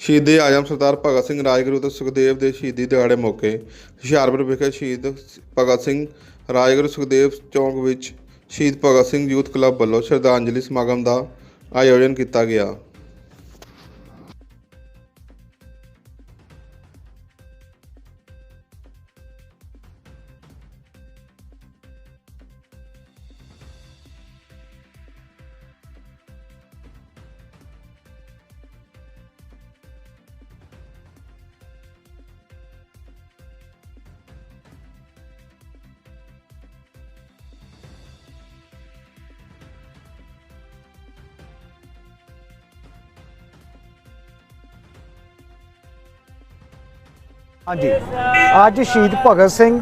ਸ਼ਹੀਦੇ ਆਜਮ ਸਰਦਾਰ ਭਗਤ ਸਿੰਘ ਰਾਜਗੁਰੂ ਤੇ ਸੁਖਦੇਵ ਦੇ ਸ਼ਹੀਦੀ ਦਿਹਾੜੇ ਮੌਕੇ ਹੁਸ਼ਿਆਰਪੁਰ ਵਿਖੇ ਸ਼ਹੀਦ ਭਗਤ ਸਿੰਘ ਰਾਜਗੁਰੂ ਸੁਖਦੇਵ ਚੌਂਕ ਵਿੱਚ ਸ਼ਹੀਦ ਭਗਤ ਸਿੰਘ ਯੂਥ ਕਲੱਬ ਵੱਲੋਂ ਸ਼ਰਧਾਂਜਲੀ ਸਮਾਗਮ ਦਾ ਆਯੋਜਨ ਕੀਤਾ ਗਿਆ। ਹਾਂਜੀ। ਅੱਜ ਸ਼ਹੀਦ ਭਗਤ ਸਿੰਘ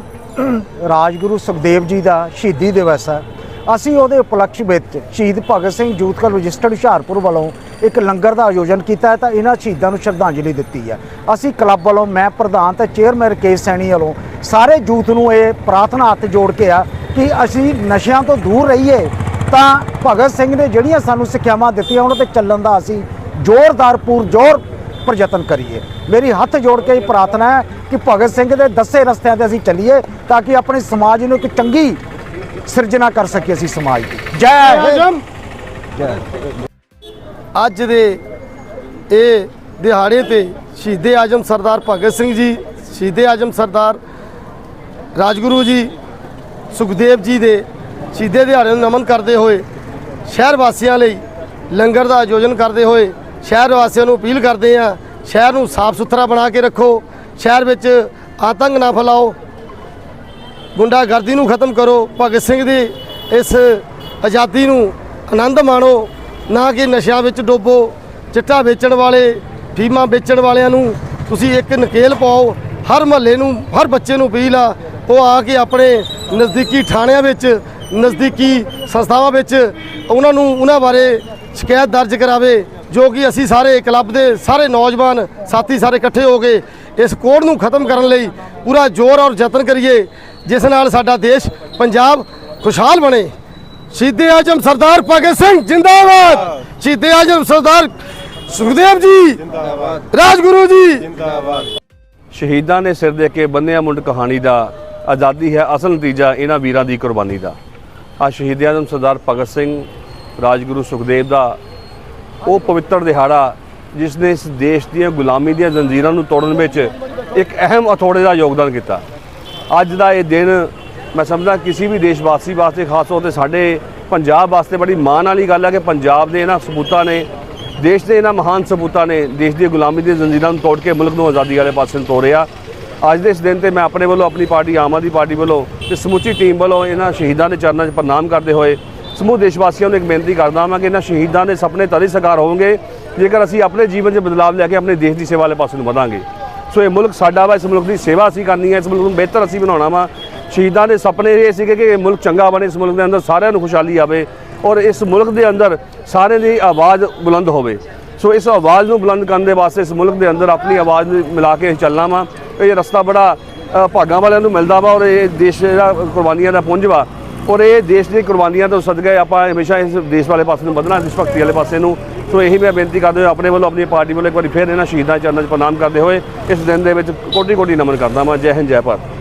ਰਾਜਗੁਰੂ ਸੁਖਦੇਵ ਜੀ ਦਾ ਸ਼ਹੀਦੀ ਦਿਵਸ ਹੈ। ਅਸੀਂ ਉਹਦੇ ਉਪਲਕਸ਼ ਵਿੱਚ ਸ਼ਹੀਦ Bhagat Singh youth club registered Hoshiarpur ਵੱਲੋਂ ਇੱਕ ਲੰਗਰ ਦਾ ਆਯੋਜਨ ਕੀਤਾ ਹੈ ਤਾਂ ਇਹਨਾਂ ਸ਼ਹੀਦਾਂ ਨੂੰ ਸ਼ਰਧਾਂਜਲੀ ਦਿੱਤੀ ਹੈ। ਅਸੀਂ ਕਲੱਬ ਵੱਲੋਂ ਮੈਂ ਪ੍ਰਧਾਨ ਤੇ ਚੇਅਰਮੈਨ ਰਕੇਸ਼ ਸੈਣੀ ਵੱਲੋਂ ਸਾਰੇ ਯੂਥ ਨੂੰ ਇਹ ਪ੍ਰਾਰਥਨਾ ਹੱਥ ਜੋੜ ਕੇ ਆ ਕਿ ਅਸੀਂ ਨਸ਼ਿਆਂ ਤੋਂ ਦੂਰ ਰਹੀਏ ਤਾਂ ਭਗਤ ਸਿੰਘ ਨੇ ਜਿਹੜੀਆਂ ਸਾਨੂੰ ਸਿੱਖਿਆਵਾਂ ਦਿੱਤੀਆਂ ਉਹਨਾਂ ਤੇ ਚੱਲਣ ਦਾ ਅਸੀਂ ਜ਼ੋਰਦਾਰ ਪੂਰ ਜ਼ੋਰ ਪ੍ਰਯਤਨ ਕਰੀਏ। ਮੇਰੀ ਹੱਥ ਜੋੜ ਕੇ ਇਹ ਪ੍ਰਾਰਥਨਾ ਹੈ ਕਿ ਭਗਤ ਸਿੰਘ ਦੇ ਦੱਸੇ ਰਸਤਿਆਂ ਤੇ ਅਸੀਂ ਚੱਲੀਏ ਤਾਂ ਕਿ ਆਪਣੇ ਸਮਾਜ ਨੂੰ ਇੱਕ ਚੰਗੀ ਸਿਰਜਣਾ ਕਰ ਸਕੀਏ ਅਸੀਂ ਸਮਾਜ ਦੀ। ਜੈ ਹਿੰਦ। ਜੈ ਅੱਜ ਦੇ ਇਹ ਦਿਹਾੜੇ ਤੇ ਸ਼ਹੀਦੇ ਆਜਮ ਸਰਦਾਰ ਭਗਤ ਸਿੰਘ ਜੀ ਸ਼ਹੀਦੇ ਆਜਮ ਸਰਦਾਰ ਰਾਜਗੁਰੂ ਜੀ ਸੁਖਦੇਵ ਜੀ ਦੇ ਸ਼ਹੀਦੇ ਦਿਹਾੜੇ ਨੂੰ ਨਮਨ ਕਰਦੇ ਹੋਏ ਸ਼ਹਿਰ ਵਾਸੀਆਂ ਲਈ ਲੰਗਰ ਦਾ ਆਯੋਜਨ ਕਰਦੇ ਹੋਏ ਸ਼ਹਿਰ ਵਾਸੀਆਂ ਨੂੰ ਅਪੀਲ ਕਰਦੇ ਆ ਸ਼ਹਿਰ ਨੂੰ ਸਾਫ਼ ਸੁਥਰਾ ਬਣਾ ਕੇ ਰੱਖੋ। ਸ਼ਹਿਰ ਵਿੱਚ ਆਤੰਕ ਨਾ ਫੈਲਾਓ। ਗੁੰਡਾਗਰਦੀ ਨੂੰ ਖਤਮ ਕਰੋ। ਭਗਤ ਸਿੰਘ ਦੀ ਇਸ ਆਜ਼ਾਦੀ ਨੂੰ ਆਨੰਦ ਮਾਣੋ। ਨਾ ਕਿ ਨਸ਼ਿਆਂ ਵਿੱਚ ਡੋਬੋ। ਚਿੱਟਾ ਵੇਚਣ ਵਾਲੇ, ਫੀਮਾਂ ਵੇਚਣ ਵਾਲਿਆਂ ਨੂੰ ਤੁਸੀਂ ਇੱਕ ਨਕੇਲ ਪਾਓ। ਹਰ ਮਹੱਲੇ ਨੂੰ, ਹਰ ਬੱਚੇ ਨੂੰ ਅਪੀਲ ਆ, ਉਹ ਆ ਕੇ ਆਪਣੇ ਨਜ਼ਦੀਕੀ ਥਾਣਿਆਂ ਵਿੱਚ, ਨਜ਼ਦੀਕੀ ਸੰਸਥਾਵਾਂ ਵਿੱਚ ਉਹਨਾਂ ਨੂੰ, ਉਹਨਾਂ ਬਾਰੇ ਸ਼ਿਕਾਇਤ ਦਰਜ ਕਰਾਵੇ। ਜੋ ਕਿ ਅਸੀਂ ਸਾਰੇ ਕਲੱਬ ਦੇ ਸਾਰੇ ਨੌਜਵਾਨ ਸਾਥੀ ਸਾਰੇ ਇਕੱਠੇ ਹੋ ਕੇ ਇਸ ਕੋੜ ਨੂੰ ਖਤਮ ਕਰਨ ਲਈ ਪੂਰਾ ਜ਼ੋਰ ਔਰ ਯਤਨ ਕਰੀਏ, ਜਿਸ ਨਾਲ ਸਾਡਾ ਦੇਸ਼ ਪੰਜਾਬ ਖੁਸ਼ਹਾਲ ਬਣੇ। ਸ਼ਹੀਦੇ ਆਜਮ ਸਰਦਾਰ ਭਗਤ ਸਿੰਘ, ਜਿੰਦਾਬਾਦ! ਸ਼ਹੀਦੇ ਆਜਮ ਸਰਦਾਰ ਸੁਖਦੇਵ ਜੀ ਜਿੰਦਾਬਾਦ ਰਾਜਗੁਰੂ ਜੀ! ਸ਼ਹੀਦਾਂ ਨੇ ਸਿਰ ਦੇ ਕੇ ਬੰਨਿਆ ਮੁੰਡ ਕਹਾਣੀ ਦਾ ਆਜ਼ਾਦੀ ਹੈ ਅਸਲ ਨਤੀਜਾ ਇਹਨਾਂ ਵੀਰਾਂ ਦੀ ਕੁਰਬਾਨੀ ਦਾ। ਆ ਸ਼ਹੀਦ ਆਜ਼ਮ ਸਰਦਾਰ ਭਗਤ ਸਿੰਘ, ਰਾਜਗੁਰੂ ਸੁਖਦੇਵ ਦਾ ਉਹ ਪਵਿੱਤਰ ਦਿਹਾੜਾ, ਜਿਸ ਨੇ ਇਸ ਦੇਸ਼ ਦੀਆਂ ਗੁਲਾਮੀ ਦੀਆਂ ਜ਼ੰਜੀਰਾਂ ਨੂੰ ਤੋੜਨ ਵਿੱਚ ਇੱਕ ਅਹਿਮ ਹਥੌੜੇ ਦਾ ਯੋਗਦਾਨ ਕੀਤਾ। ਅੱਜ ਦਾ ਇਹ ਦਿਨ ਮੈਂ ਸਮਝਦਾ ਕਿਸੇ ਵੀ ਦੇਸ਼ ਵਾਸੀ ਵਾਸਤੇ, ਖਾਸ ਤੌਰ ਤੇ ਸਾਡੇ ਪੰਜਾਬ ਵਾਸਤੇ ਬੜੀ ਮਾਣ ਵਾਲੀ ਗੱਲ ਹੈ ਕਿ ਪੰਜਾਬ ਦੇ ਇਹਨਾਂ ਸਬੂਤਾਂ ਨੇ, ਦੇਸ਼ ਦੇ ਇਹਨਾਂ ਮਹਾਨ ਸਬੂਤਾਂ ਨੇ, ਦੇਸ਼ ਦੀ ਗੁਲਾਮੀ ਦੀਆਂ ਜ਼ੰਜੀਰਾਂ ਨੂੰ ਤੋੜ ਕੇ ਮੁਲਕ ਨੂੰ ਆਜ਼ਾਦੀ ਵਾਲੇ ਪਾਸੇ ਨੂੰ ਤੋਰਿਆ। ਅੱਜ ਦੇ ਇਸ ਦਿਨ ਤੇ ਮੈਂ ਆਪਣੇ ਵੱਲੋਂ ਆਪਣੀ ਪਾਰਟੀ, ਆਮ ਆਦਮੀ ਪਾਰਟੀ ਵੱਲੋਂ ਤੇ ਸਮੁੱਚੀ ਟੀਮ ਵੱਲੋਂ ਇਹਨਾਂ ਸ਼ਹੀਦਾਂ ਦੇ ਚਰਨਾਂ 'ਚ ਪ੍ਰਣਾਮ ਕਰਦੇ ਹੋਏ ਸਮੂਹ ਦੇਸ਼ ਵਾਸੀਆਂ ਨੂੰ ਇੱਕ ਬੇਨਤੀ ਕਰਦਾ ਹਾਂ ਕਿ ਇਹਨਾਂ ਸ਼ਹੀਦਾਂ ਦੇ ਸੁਪਨੇ ਤਦ ਹੀ ਸਾਕਾਰ ਹੋਣਗੇ, ਜੇਕਰ ਅਸੀਂ ਆਪਣੇ ਜੀਵਨ 'ਚ ਬਦਲਾਅ ਲੈ ਕੇ ਆਪਣੇ ਦੇਸ਼ ਦੀ ਸੇਵਾ ਵਾਲੇ ਪਾਸੇ ਨੂੰ ਵਧਾਂਗੇ। ਸੋ ਇਹ ਮੁਲਕ ਸਾਡਾ ਵਾ, ਇਸ ਮੁਲਕ ਦੀ ਸੇਵਾ ਅਸੀਂ ਕਰਨੀ ਹੈ, ਇਸ ਮੁਲਕ ਨੂੰ ਬਿਹਤਰ ਅਸੀਂ ਬਣਾਉਣਾ ਵਾ। ਸ਼ਹੀਦਾਂ ਦੇ ਸੁਪਨੇ ਇਹ ਸੀਗੇ ਕਿ ਇਹ ਮੁਲਕ ਚੰਗਾ ਬਣੇ, ਇਸ ਮੁਲਕ ਦੇ ਅੰਦਰ ਸਾਰਿਆਂ ਨੂੰ ਖੁਸ਼ਹਾਲੀ ਆਵੇ ਔਰ ਇਸ ਮੁਲਕ ਦੇ ਅੰਦਰ ਸਾਰਿਆਂ ਦੀ ਆਵਾਜ਼ ਬੁਲੰਦ ਹੋਵੇ। ਸੋ ਇਸ ਆਵਾਜ਼ ਨੂੰ ਬੁਲੰਦ ਕਰਨ ਦੇ ਵਾਸਤੇ ਇਸ ਮੁਲਕ ਦੇ ਅੰਦਰ ਆਪਣੀ ਆਵਾਜ਼ ਨੂੰ ਮਿਲਾ ਕੇ ਚੱਲਣਾ ਵਾ। ਇਹ ਰਸਤਾ ਬੜਾ ਭਾਗਾਂ ਵਾਲਿਆਂ ਨੂੰ ਮਿਲਦਾ ਵਾ ਔਰ ਇਹ ਦੇਸ਼ ਜਿਹੜਾ ਕੁਰਬਾਨੀਆਂ ਦਾ ਪੁੰਜ ਵਾ। ਔਰ ਇਹ ਦੇਸ਼ ਦੀ ਕੁਰਬਾਨੀਆਂ ਤੋਂ ਸਦਕੇ ਆਪਾਂ ਹਮੇਸ਼ਾ ਇਸ ਦੇਸ਼ ਵਾਲੇ ਪਾਸੇ ਨੂੰ ਵਧਣਾ ਦੇਸ਼ ਭਗਤੀ ਵਾਲੇ ਪਾਸੇ ਨੂੰ। ਸੋ ਇਹੀ ਮੈਂ ਬੇਨਤੀ ਕਰਦੇ ਹੋਏ ਆਪਣੇ ਵੱਲੋਂ ਆਪਣੀ ਪਾਰਟੀ ਵੱਲੋਂ ਇੱਕ ਵਾਰੀ ਫਿਰ ਇਹਨਾਂ ਸ਼ਹੀਦਾਂ ਦੇ ਚਰਨਾਂ 'ਚ ਪ੍ਰਣਾਮ ਕਰਦੇ ਹੋਏ ਇਸ ਦਿਨ ਦੇ ਵਿੱਚ ਕੋਟੀ ਕੋਟੀ ਨਮਨ ਕਰਦਾ ਮੈਂ ਜੈ ਹਿੰਦ, ਜੈ ਭਾਰਤ।